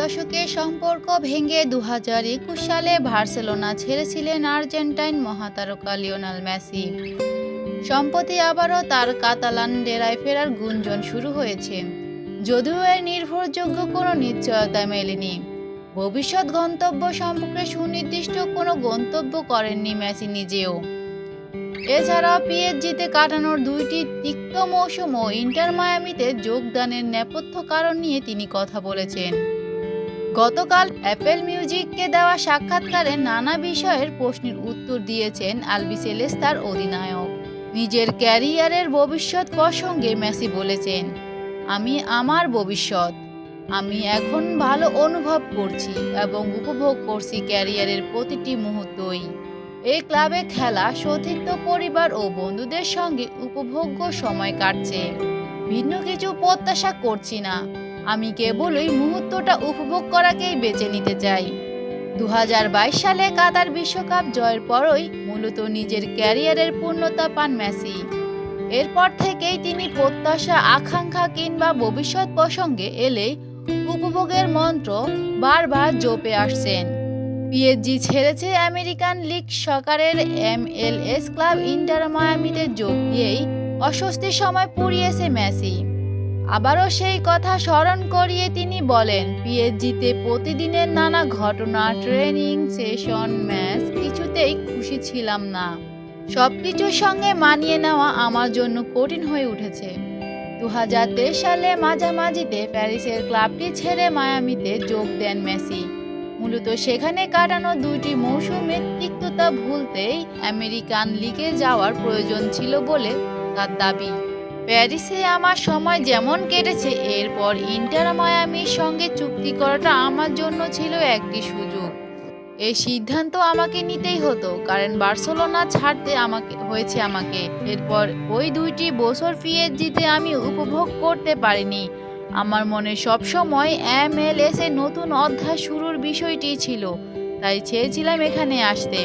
দশকের সম্পর্ক ভেঙে দু হাজার একুশ সালে বার্সেলোনা ছেড়েছিলেন আর্জেন্টাইন মহাতারকা লিওনাল মেসি। সম্প্রতি আবারও তার কাতালান ডেরায় ফেরার গুঞ্জন শুরু হয়েছে। যদিও এর নির্ভরযোগ্য কোনো নিশ্চয়তা মেলেনি। ভবিষ্যৎ গন্তব্য সম্পর্কে সুনির্দিষ্ট কোনো গন্তব্য করেননি মেসি নিজেও। এছাড়া পিএসজিতে কাটানোর দুইটি তিক্ত মৌসুম ও ইন্টার মায়ামিতে যোগদানের নেপথ্য কারণ নিয়ে তিনি কথা বলেছেন। গতকাল অ্যাপেল মিউজিককে দেওয়া সাক্ষাৎকারে নানা বিষয়ের প্রশ্নের উত্তর দিয়েছেন আলবিসেলেস্তার অধিনায়ক। নিজের ক্যারিয়ারের ভবিষ্যৎ প্রসঙ্গে মেসি বলেছেন, আমি আমার ভবিষ্যৎ। আমি এখন ভালো অনুভব করছি এবং উপভোগ করছি ক্যারিয়ারের প্রতিটি মুহূর্তই। এই ক্লাবে খেলা, সতীর্থ পরিবার ও বন্ধুদের সঙ্গে উপভোগ্য সময় কাটছে। ভিন্ন কিছু প্রত্যাশা করছি না। আমি কেবলই মুহূর্তটা উপভোগ করাকেই বেছে নিতে চাই। দু হাজার বাইশ সালে কাতার বিশ্বকাপ জয়ের পরই মূলত নিজের ক্যারিয়ারের পূর্ণতা পান মেসি। এরপর থেকেই তিনি প্রত্যাশা, আকাঙ্ক্ষা কিংবা ভবিষ্যৎ প্রসঙ্গে এলে উপভোগের মন্ত্র বারবার জোপে আসছেন। পিএসজি ছেড়েছে আমেরিকান লিগ সকারের এমএলএস ক্লাব ইন্টার মায়ামিতে যোগ দিয়েই অস্বস্তির সময় পুড়িয়েছে মেসি। আবারও সেই কথা স্মরণ করিয়ে তিনি বলেন পিএসজিতে প্রতিদিনের নানা ঘটনা, ট্রেনিং, সেশন, ম্যাচ, কিছুতেই খুশি ছিলাম না। সবকিছুর সঙ্গে মানিয়ে নেওয়া আমার জন্য কঠিন হয়ে উঠেছে। দু সালে মাঝামাঝিতে প্যারিসের ক্লাবটি ছেড়ে মায়ামিতে যোগ দেন মেসি। মূলত সেখানে কাটানো দুইটি মৌসুমের তিক্ততা ভুলতেই আমেরিকান লিগে যাওয়ার প্রয়োজন ছিল বলে তার দাবি। প্যারিসে আমার সময় যেমন কেটেছে, এরপর ইন্টার মায়ামির সঙ্গে চুক্তি করাটা আমার জন্য ছিল একটি সুযোগ। এই সিদ্ধান্ত আমাকে নিতেই হতো, কারণ বার্সেলোনা ছাড়তে আমাকে, হয়েছে আমাকে। এরপর ওই দুইটি বছর পিএসজিতে আমি উপভোগ করতে পারিনি। আমার মনে সবসময় এমএলএস এর নতুন অধ্যায় শুরুর বিষয়টি ছিল, তাই চেয়েছিলাম এখানে আসতে।